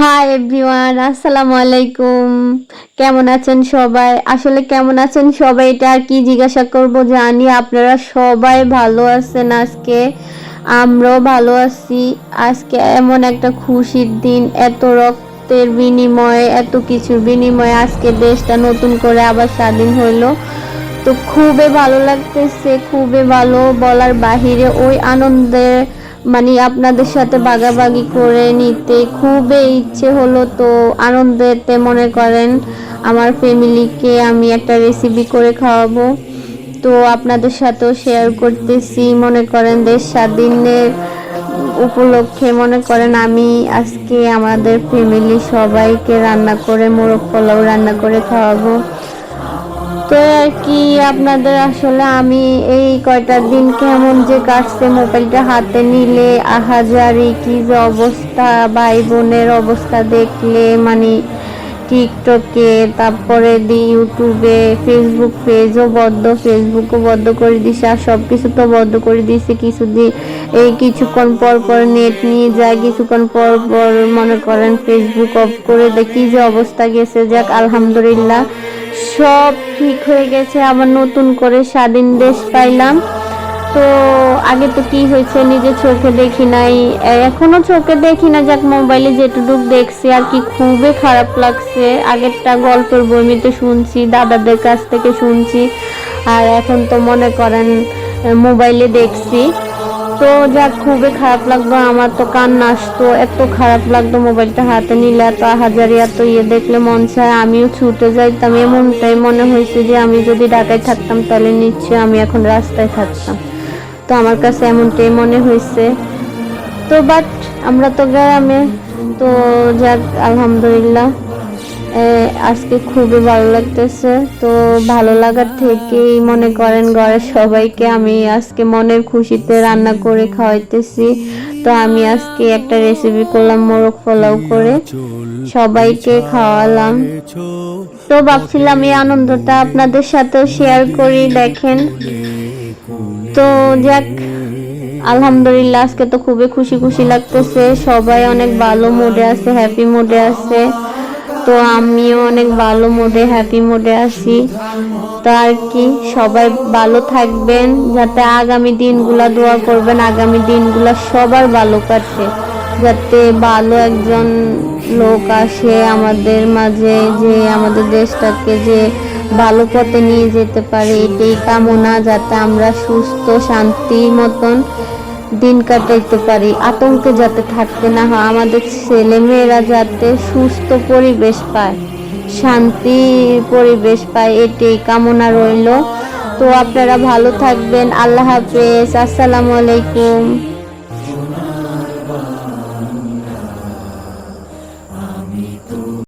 Hi everyone আসসালামু আলাইকুম কেমন আছেন সবাই? আসলে কেমন আছেন সবাই এটা আর কি জিজ্ঞাসা করব জানি। আপনারা সবাই ভালো আছেন আজকে? আমরাও ভালো আছি। আজকে এমন একটা খুশির দিন। এত রক্তের বিনিময়ে, এত কিছুর বিনিময়ে আজকে দেশটা নতুন করে আবার স্বাধীন হইল তো খুবই ভালো লাগতেছে, খুবই ভালো বলার বাহিরে। ওই আনন্দের মানে আপনাদের সাথে বাগাবাগি করে নিতে খুবই ইচ্ছে হলো, তো আনন্দেতে মনে করেন আমার ফ্যামিলিকে আমি একটা রেসিপি করে খাওয়াবো। তো আপনাদের সাথেও শেয়ার করতেছি, মনে করেন দেশ স্বাধীনের উপলক্ষে মনে করেন আমি আজকে আমাদের ফ্যামিলি সবাইকে রান্না করে মোরগ পোলাও রান্না করে খাওয়াবো। তো আর কি আপনাদের আসলে আমি এই কয়টা দিন কেমন যে কাটছে মোবাইলটা হাতে নিলে আহাজারি, কি যে অবস্থা ভাই বোনের অবস্থা দেখলে মানে টিকটকে, তারপরে দি ইউটিউবে ফেসবুক পেজও বদ্ধ ফেসবুকও বদ্ধ করে দিছে, আর সব কিছু তো বদ্ধ করে দিছে কিছুদিন। এই কিছুক্ষণ পর পর নেট নিয়ে যায়, কিছুক্ষণ পর পর মনে করেন ফেসবুক অফ করে দেখি যে অবস্থা গেছে, যাক, আলহামদুলিল্লাহ। সব ঠিক হয়ে গেছে, আবার নতুন করে স্বাধীন দেশ পাইলাম। তো আগে তো কি হয়েছে, নিজে চোখে দেখি নাই। এখনও চোখে দেখি না, যাক মোবাইলে যেটুকু দেখছি, আর কি খুবই খারাপ লাগছে। আগেরটা গল্পের বইমিতে শুনছি, দাদাদের কাছ থেকে শুনছি, আর এখন তো মনে করেন মোবাইলে দেখছি। তো যাক, খুবই খারাপ লাগতো আমার তো, কান্না আসতো, এত খারাপ লাগতো মোবাইলটা হাতে নিলে, এত হাজারি, এত ইয়ে দেখলে মন চায়, আমিও ছুটে যাইতাম। এমনটাই মনে হয়েছে যে, আমি যদি ঢাকায় থাকতাম, তাহলে নিশ্চয়ই আমি এখন রাস্তায় থাকতাম। তো আমার কাছে এমনটাই মনে হয়েছে। তো বাট আমরা তো গ্রামে, তো যাক, আলহামদুলিল্লাহ। আজকে খুবই ভালো লাগতেছে। তো ভালো লাগার থেকেই মনে করেন ঘরের সবাইকে আমি আজকে মনের খুশিতে রান্না করে খাওয়াইতেছি। তো আমি আজকে একটা রেসিপি করলাম, মোরগ পোলাও করে। সবাইকে খাওয়ালাম। তো ভাবছিলাম এই আনন্দটা আপনাদের সাথেও শেয়ার করি, দেখেন। তো যাক, আলহামদুলিল্লাহ আজকে তো খুবই খুশি খুশি লাগতেছে। সবাই অনেক ভালো মুডে আছে হ্যাপি মুডে আছে। তো আমিও অনেক ভালো মুডে হ্যাপি মুডে আছি। তো আর কি, সবাই ভালো থাকবেন, যাতে আগামী দিনগুলা দোয়া করবেন। আগামী দিনগুলা সবার ভালো কাটে। যাতে ভালো একজন লোক আসে আমাদের মাঝে, যে আমাদের দেশটাকে যে ভালো পথে নিয়ে যেতে পারে, এটাই কামনা। যাতে আমরা সুস্থ শান্তি মতন দিন কাটাইতে পারি, আতঙ্কে যাতে থাকতে না হয়। আমাদের ছেলেমেয়েরা যাতে সুস্থ পরিবেশ পায়, শান্তি পরিবেশ পায়, এটাই কামনা রইল। তো আপনারা ভালো থাকবেন, আল্লাহ হাফেজ, আসসালামু আলাইকুম।